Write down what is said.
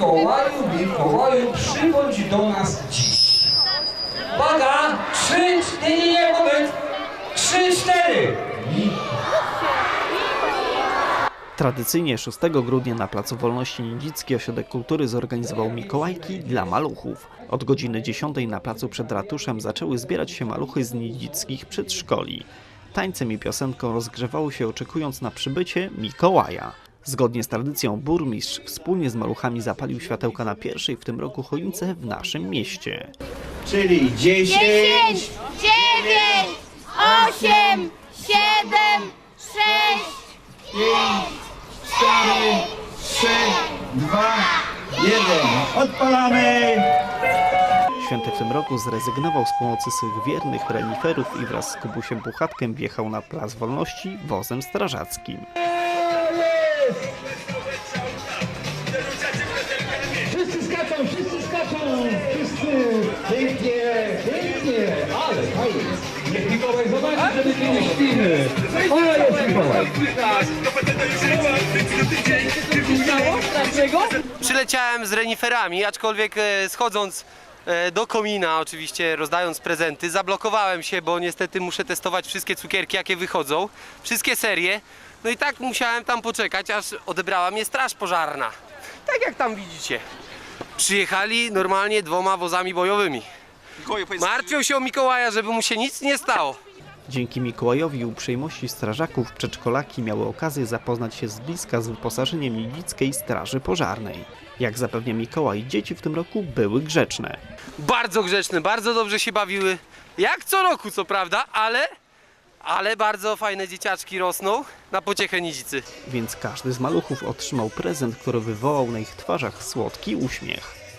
Mikołaju, Mikołaju, przybądź do nas dziś. Uwaga! Trzy, nie, nie, nie, moment! Trzy, cztery! Tradycyjnie 6 grudnia na Placu Wolności Niedzicki Ośrodek Kultury zorganizował Mikołajki dla maluchów. Od godziny 10 na placu przed ratuszem zaczęły zbierać się maluchy z niedzickich przedszkoli. Tańcem i piosenką rozgrzewały się oczekując na przybycie Mikołaja. Zgodnie z tradycją burmistrz wspólnie z maluchami zapalił światełka na pierwszej w tym roku choince w naszym mieście. Czyli 10, Dziesięć, dziewięć, osiem, siedem, sześć, 4, 3, 2, 1. Odpalamy! Święty w tym roku zrezygnował z pomocy swych wiernych reniferów i wraz z Kubusiem Puchatkiem wjechał na Plac Wolności wozem strażackim. Wszyscy skaczą, wszyscy skaczą! Wszyscy! Pięknie, pięknie! Ale fajnie! Niech Mikołaj zobaczy, że my nie jest! Przyleciałem z reniferami, aczkolwiek e, schodząc e, do komina, oczywiście rozdając prezenty, zablokowałem się, bo niestety muszę testować wszystkie cukierki, jakie wychodzą, wszystkie serie. No i tak musiałem tam poczekać, aż odebrała mnie straż pożarna. Tak jak tam widzicie. Przyjechali normalnie dwoma wozami bojowymi. Martwią się o Mikołaja, żeby mu się nic nie stało. Dzięki Mikołajowi i uprzejmości strażaków przedszkolaki miały okazję zapoznać się z bliska z wyposażeniem Niedzickiej Straży Pożarnej. Jak zapewnia Mikołaj, dzieci w tym roku były grzeczne. Bardzo grzeczne, bardzo dobrze się bawiły. Jak co roku, co prawda, ale, ale bardzo fajne dzieciaczki rosną na pociechę Nidzicy. Więc każdy z maluchów otrzymał prezent, który wywołał na ich twarzach słodki uśmiech.